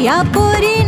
¡Ya por in...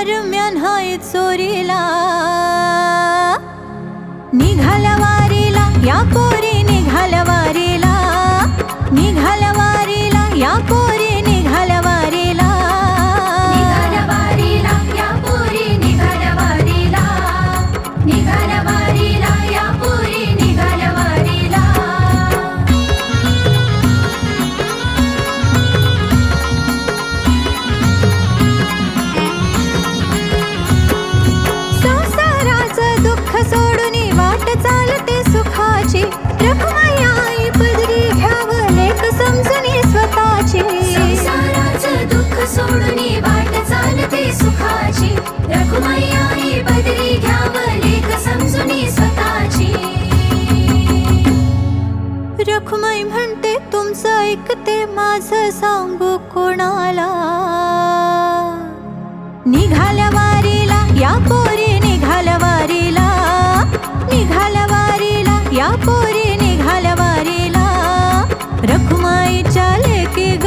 दरम्यान हाय चोरीला. निघाला वारी माझ सांगू कोणाला? निघाल्या वारीला या पोरी निघाल्या वारीला. निघाल्या वारीला या पोरी निघाल्या वारीला. चाले की ग